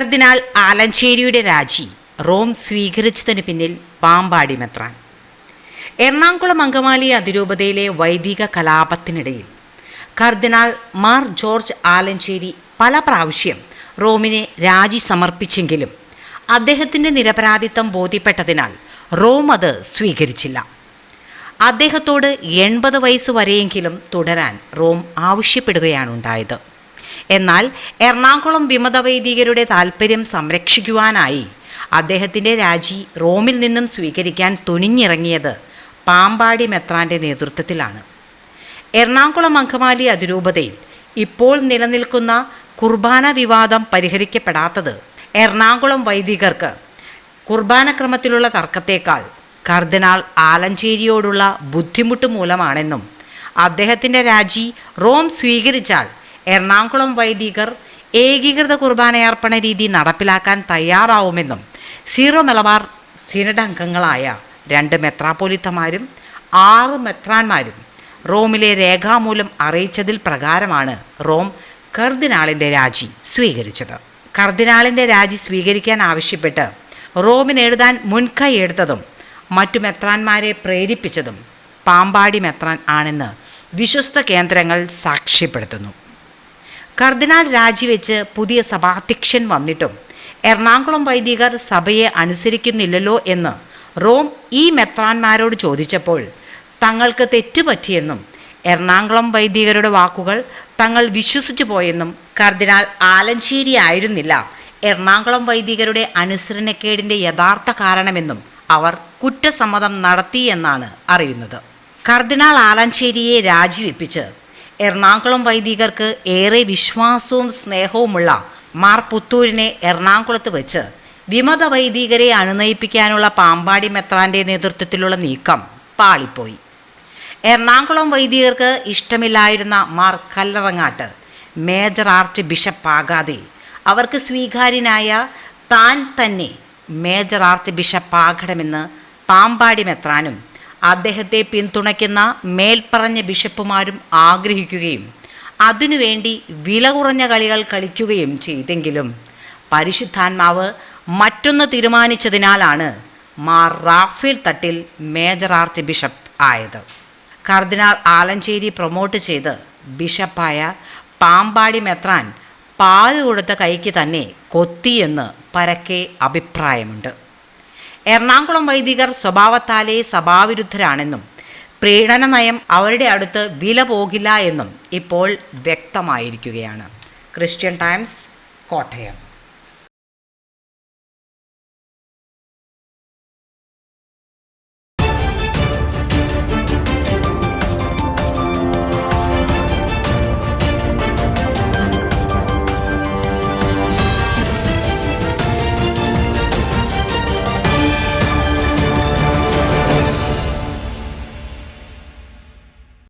കർദിനാൾ ആലഞ്ചേരിയുടെ രാജി റോം സ്വീകരിച്ചതിന് പിന്നിൽ പാമ്പാടി മെത്രാൻ. എറണാകുളം അങ്കമാലി അതിരൂപതയിലെ വൈദിക കലാപത്തിനിടയിൽ കർദിനാൾ മാർ ജോർജ് ആലഞ്ചേരി പല പ്രാവശ്യം റോമിനെ രാജി സമർപ്പിച്ചെങ്കിലും അദ്ദേഹത്തിന്റെ നിരപരാധിത്വം ബോധ്യപ്പെട്ടതിനാൽ റോം അത് സ്വീകരിച്ചില്ല. അദ്ദേഹത്തോട് എൺപത് വയസ്സ് വരെയെങ്കിലും തുടരാൻ റോം ആവശ്യപ്പെടുകയാണുണ്ടായത്. എന്നാൽ എറണാകുളം വിമതവൈദികരുടെ താൽപ്പര്യം സംരക്ഷിക്കുവാനായി അദ്ദേഹത്തിന്റെ രാജി റോമിൽ നിന്നും സ്വീകരിക്കാൻ തുനിഞ്ഞിറങ്ങിയത് പാമ്പാടി മെത്രാന്റെ നേതൃത്വത്തിലാണ്. എറണാകുളം അങ്കമാലി അതിരൂപതയിൽ ഇപ്പോൾ നിലനിൽക്കുന്ന കുർബാന വിവാദം പരിഹരിക്കപ്പെടാത്തത് എറണാകുളം വൈദികർക്ക് കുർബാനക്രമത്തിലുള്ള തർക്കത്തേക്കാൾ കർദിനാൾ ആലഞ്ചേരിയോടുള്ള ബുദ്ധിമുട്ട് മൂലമാണെന്നും അദ്ദേഹത്തിന്റെ രാജി റോം സ്വീകരിച്ചാൽ എറണാകുളം വൈദികർ ഏകീകൃത കുർബാനയർപ്പണ രീതി നടപ്പിലാക്കാൻ തയ്യാറാവുമെന്നും സീറോ മലബാർ സിനഡ് അംഗങ്ങളായ രണ്ട് മെത്രാപ്പൊലിത്തമാരും ആറ് മെത്രാന്മാരും റോമിലെ രേഖാമൂലം അറിയിച്ചതിൽ പ്രകാരമാണ് റോം കർദിനാളിന്റെ രാജി സ്വീകരിച്ചത്. കർദിനാളിന്റെ രാജി സ്വീകരിക്കാൻ ആവശ്യപ്പെട്ട് റോമിന് എഴുതാൻ മുൻകൈ എടുത്തതും മറ്റു മെത്രാന്മാരെ പ്രേരിപ്പിച്ചതും പാമ്പാടി മെത്രാൻ ആണെന്ന് വിശ്വസ്ത കേന്ദ്രങ്ങൾ സാക്ഷ്യപ്പെടുത്തുന്നു. കർദിനാൾ രാജിവെച്ച് പുതിയ സഭാധ്യക്ഷൻ വന്നിട്ടും എറണാകുളം വൈദികർ സഭയെ അനുസരിക്കുന്നില്ലല്ലോ എന്ന് റോം ഈ മെത്രാന്മാരോട് ചോദിച്ചപ്പോൾ തങ്ങൾക്ക് തെറ്റുപറ്റിയെന്നും എറണാകുളം വൈദികരുടെ വാക്കുകൾ തങ്ങൾ വിശ്വസിച്ചു പോയെന്നും കർദിനാൾ ആലഞ്ചേരി ആയിരുന്നില്ല എറണാകുളം വൈദികരുടെ അനുസരണക്കേടിന്റെ യഥാർത്ഥ കാരണമെന്നും അവർ കുറ്റസമ്മതം നടത്തിയെന്നാണ് അറിയുന്നത്. കർദിനാൾ ആലഞ്ചേരിയെ രാജിവെപ്പിച്ച് എറണാകുളം വൈദികർക്ക് ഏറെ വിശ്വാസവും സ്നേഹവുമുള്ള മാർ പുത്തൂരിനെ എറണാകുളത്ത് വെച്ച് വിമത വൈദികരെ അണുനയിപ്പിക്കാനുള്ള പാമ്പാടി മെത്രാന്റെ നേതൃത്വത്തിലുള്ള നീക്കം പാളിപ്പോയി. എറണാകുളം വൈദികർക്ക് ഇഷ്ടമില്ലായിരുന്ന മാർ കല്ലറങ്ങാട്ട് മേജർ ആർച്ച് ബിഷപ്പാകാതെ അവർക്ക് സ്വീകാര്യനായ താൻ തന്നെ മേജർ ആർച്ച് ബിഷപ്പാകണമെന്ന് പാമ്പാടി മെത്രാനും അദ്ദേഹത്തെ പിന്തുണയ്ക്കുന്ന മേൽപ്പറഞ്ഞ ബിഷപ്പുമാരും ആഗ്രഹിക്കുകയും അതിനുവേണ്ടി വില കുറഞ്ഞ കളികൾ കളിക്കുകയും ചെയ്തെങ്കിലും പരിശുദ്ധാത്മാവ് മറ്റൊന്ന് തീരുമാനിച്ചതിനാലാണ് Mar Raphael Thattil major archbishop ആയത്. കർദിനാൾ ആലഞ്ചേരി പ്രൊമോട്ട് ചെയ്ത് ബിഷപ്പായ പാമ്പാടി മെത്രാൻ പാൽ കൊടുത്ത കൈക്ക് തന്നെ കൊത്തിയെന്ന് പരക്കെ അഭിപ്രായമുണ്ട്. എറണാകുളം വൈദികർ സ്വഭാവത്താലേ സഭാവിരുദ്ധരാണെന്നും പ്രീണന നയം അവരുടെ അടുത്ത് വില പോകില്ല എന്നും ഇപ്പോൾ വ്യക്തമായിരിക്കുകയാണ്. Christian Times Kottayam.